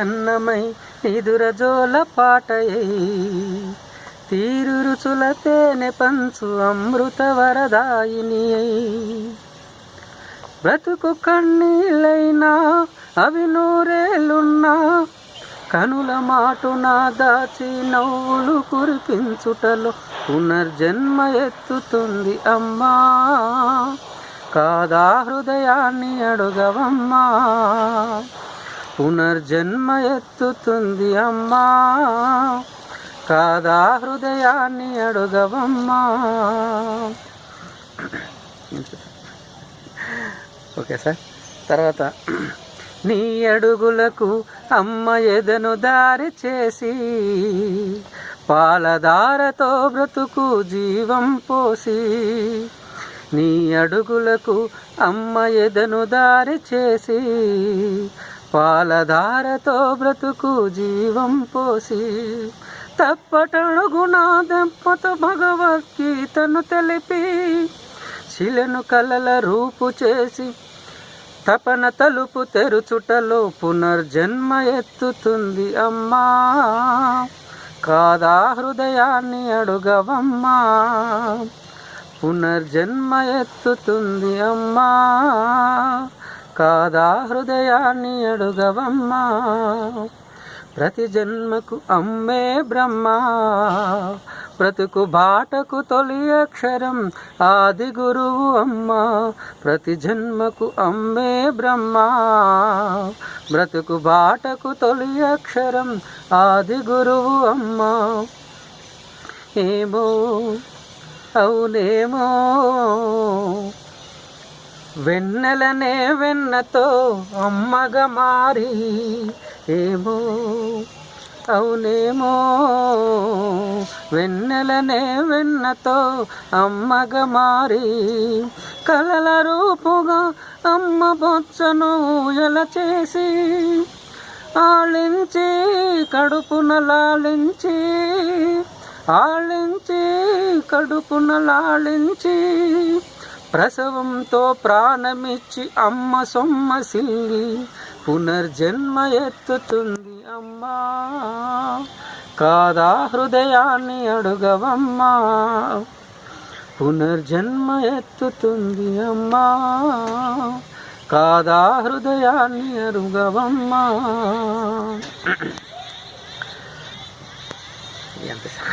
అన్నమై నిదురజోల పాటయై. తీరు రుచుల తేనె పంచు అమృత వరదాయిని బ్రతుకు కన్నీళ్ళైనా అవి నూరేళ్ళున్నా కనుల మాటున దాచి నవ్వులు కురిపించుటలో పునర్జన్మ ఎత్తుతుంది అమ్మా. కాదా హృదయాన్ని అడుగవమ్మా. పునర్జన్మ ఎత్తుతుంది అమ్మా. కాదా హృదయాన్ని అడుగవమ్మా. Okay sir. తర్వాత నీ అడుగులకు అమ్మ ఎదను దారి చేసి పాలధారతో బ్రతుకు జీవం పోసి నీ అడుగులకు అమ్మ ఎదను దారి చేసి పాలధారతో బ్రతుకు జీవం పోసి తప్పటడుగునా దెంపతో భగవద్గీతను తెలిపి శిలను కలల రూపు చేసి తపన తలుపు తెరుచుటలో పునర్జన్మ ఎత్తుతుంది అమ్మా. కాదా హృదయాన్ని అడుగవమ్మా. పునర్జన్మ ఎత్తుతుంది అమ్మా. కాదా హృదయాన్ని అడుగవమ్మా. ప్రతి జన్మకు అమ్మే బ్రహ్మ. బ్రతుకు బాటకు తొలి అక్షరం ఆది గురువు అమ్మ. ప్రతి జన్మకు అమ్మే బ్రహ్మ. బ్రతుకు బాటకు తొలి అక్షరం ఆది గురువు అమ్మ. ఏమో అవునేమో వెన్నెలనే వెన్నతో అమ్మగా మారి ఏమో. అవునేమో వెన్నెలనే వెన్నతో అమ్మగా మారి కలల రూపుగా అమ్మ బొచ్చను ఎలా చేసి ఆళించి కడుపున లాలించి ఆళించి కడుపున లాళించి ప్రసవంతో ప్రాణమిచ్చి అమ్మ సొమ్మ సిల్లి పునర్జన్మ ఎత్తుతుంది అమ్మా. కాదా హృదయాన్ని అడుగవమ్మా. పునర్జన్మ ఎత్తుతుంది అమ్మా. కాదా హృదయాన్ని అడుగవమ్మా. ఎంత